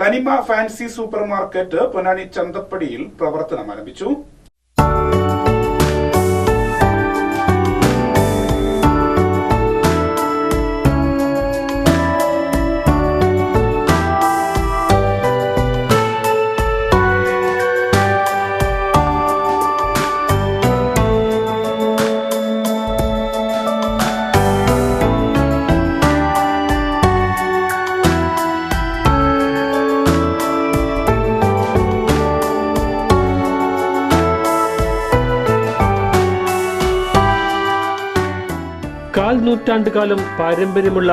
Thanima fancy super market Ponnani ചന്തപ്പടിയിൽ പ്രവർത്തനം ആരംഭിച്ചു കാൽ നൂറ്റാണ്ടുകാലം പാരമ്പര്യമുള്ള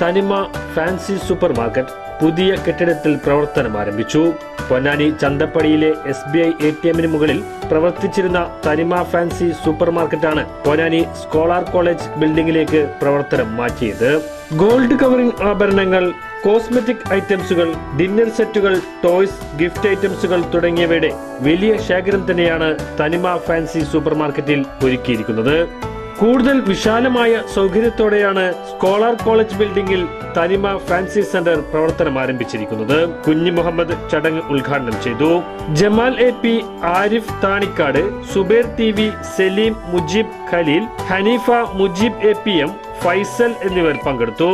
തനിമ ഫാൻസി സൂപ്പർ മാർക്കറ്റ് പുതിയ കെട്ടിടത്തിൽ പ്രവർത്തനം ആരംഭിച്ചു. Ponnani ചന്തപ്പടിയിലെ S B I A T എമ്മിന് മുകളിൽ പ്രവർത്തിച്ചിരുന്ന തനിമ ഫാൻസി സൂപ്പർ മാർക്കറ്റാണ് പൊന്നാനി സ്കോളാർ കോളേജ് ബിൽഡിംഗിലേക്ക് പ്രവർത്തനം മാറ്റിയത്. ഗോൾഡ് കവറിംഗ് ആഭരണങ്ങൾ കോസ്മെറ്റിക് ഐറ്റംസുകൾ ഡിന്നർ സെറ്റുകൾ ടോയ്സ് ഗിഫ്റ്റ് ഐറ്റംസുകൾ തുടങ്ങിയവയുടെ വലിയ ശേഖരം തന്നെയാണ് തനിമ ഫാൻസി സൂപ്പർ മാർക്കറ്റിൽ ഒരുക്കിയിരിക്കുന്നത്. കൂടുതൽ വിശാലമായ സൗകര്യത്തോടെയാണ് സ്കോളർ കോളേജ് ബിൽഡിംഗിൽ തനിമ ഫാൻസി സെന്റർ പ്രവർത്തനം ആരംഭിച്ചിരിക്കുന്നത്. കുഞ്ഞു മുഹമ്മദ് ചടങ്ങ് ഉദ്ഘാടനം ചെയ്തു. Jamal A P Arif Thanikkad Zubair T V Saleem Mujeeb Khaleel Haneefa Mujeeb A P M Faisal എന്നിവർ പങ്കെടുത്തു.